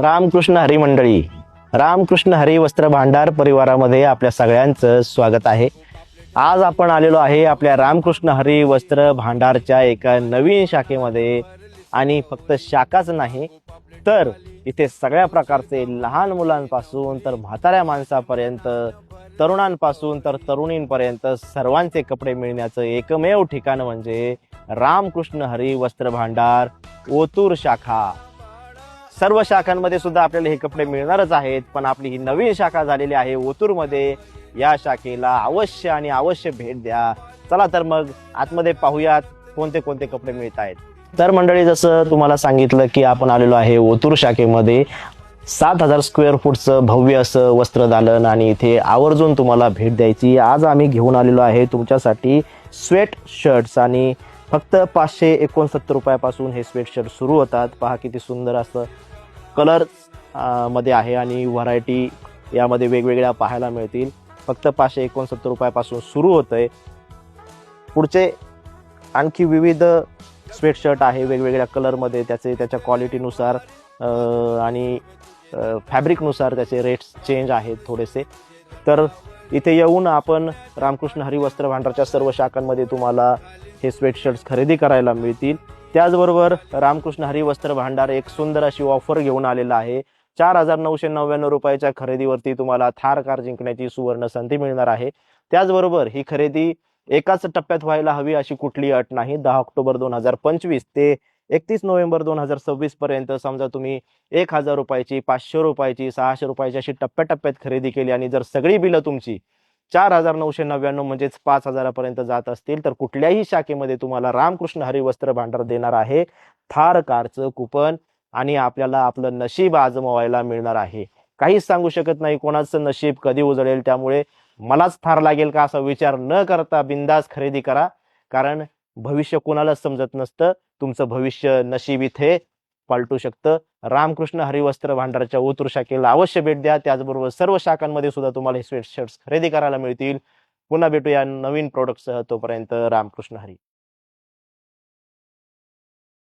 रामकृष्ण हरी मंडळी रामकृष्ण हरी वस्त्र भांडार परिवारामध्ये आपल्या सगळ्यांचं स्वागत आहे. आज आपण आलेलो आहे आपल्या रामकृष्ण हरी वस्त्र भांडारच्या एका नवीन शाखेमध्ये आणि फक्त शाखाच नाही तर इथे सगळ्या प्रकारचे लहान मुलांपासून तर म्हाताऱ्या माणसापर्यंत तरुणांपासून तर तरुणींपर्यंत सर्वांचे कपडे मिळण्याचं एकमेव ठिकाण म्हणजे रामकृष्ण हरी वस्त्र भांडार ओतूर शाखा. सर्व शाखांमध्ये सुद्धा आपल्याला हे कपडे मिळणारच आहेत. पण आपली ही नवीन शाखा झालेली आहे ओतूरमध्ये. या शाखेला अवश्य आणि अवश्य भेट द्या. चला तर मग आतमध्ये पाहूयात कोणते कोणते कपडे मिळत आहेत. तर मंडळी जसं तुम्हाला सांगितलं की आपण आलेलो आहे ओतूर शाखेमध्ये. सात हजार स्क्वेअर फूटचं भव्य असं वस्त्रदालन आणि इथे आवर्जून तुम्हाला भेट द्यायची. आज आम्ही घेऊन आलेलो आहे तुमच्यासाठी स्वेट शर्ट्स आणि फक्त पाचशे एकोणसत्तर रुपयापासून हे स्वेट शर्ट सुरू होतात. पहा किती सुंदर असं कलरमध्ये आहे आणि व्हरायटी यामध्ये वेगवेगळ्या पाहायला मिळतील. फक्त पाचशे एकोणसत्तर रुपयापासून सुरू होतं आहे पुढचे आणखी विविध स्वेटशर्ट आहे वेगवेगळ्या कलरमध्ये त्याचे त्याच्या क्वालिटीनुसार आणि फॅब्रिकनुसार त्याचे रेट्स चेंज आहेत थोडेसे. तर इथे येऊन आपण रामकृष्ण हरिवस्त्र भांडारच्या सर्व शाखांमध्ये तुम्हाला हे स्वेटशर्ट्स खरेदी करायला मिळतील. त्याचबरोबर रामकृष्ण हरी वस्त्र भांडार एक सुंदर अशी ऑफर घेऊन आलेला आहे. चार हजार नऊशे नव्याण्णव रुपयाच्या खरेदीवरती तुम्हाला थार कार जिंकण्याची सुवर्ण संधी मिळणार आहे. त्याचबरोबर ही खरेदी एकाच टप्प्यात व्हायला हवी अशी कुठली अट नाही. दहा ऑक्टोबर दोन हजार पंचवीस ते एकतीस नोव्हेंबर दोन हजार सव्वीस पर्यंत समजा तुम्ही एक हजार रुपयाची पाचशे रुपयाची सहाशे रुपयाची अशी टप्प्याटप्प्यात खरेदी केली आणि जर सगळी बिलं तुमची चार हजार नऊशे नव्याण्णव म्हणजेच पाच हजारापर्यंत जात असतील तर कुठल्याही शाखेमध्ये तुम्हाला रामकृष्ण हरिवस्त्र भांडार देणार आहे. थार कारचं कुपन आणि आपल्याला आपलं नशीब आजमावायला मिळणार आहे. काहीच सांगू शकत नाही कोणाचं नशीब कधी उजळेल त्यामुळे मलाच थार लागेल का असा विचार न करता बिंदास खरेदी करा. कारण भविष्य कोणालाच समजत नसतं. तुमचं भविष्य नशीब इथे पलटू शकतं. रामकृष्ण हरिवस्त्र भांडारच्या ओतूर शाखेला अवश्य भेट द्या. त्याचबरोबर सर्व शाखांमध्ये सुद्धा तुम्हाला हे स्वेट शर्ट्स खरेदी करायला मिळतील. पुन्हा भेटूया नवीन प्रोडक्टसह तोपर्यंत रामकृष्ण हरी.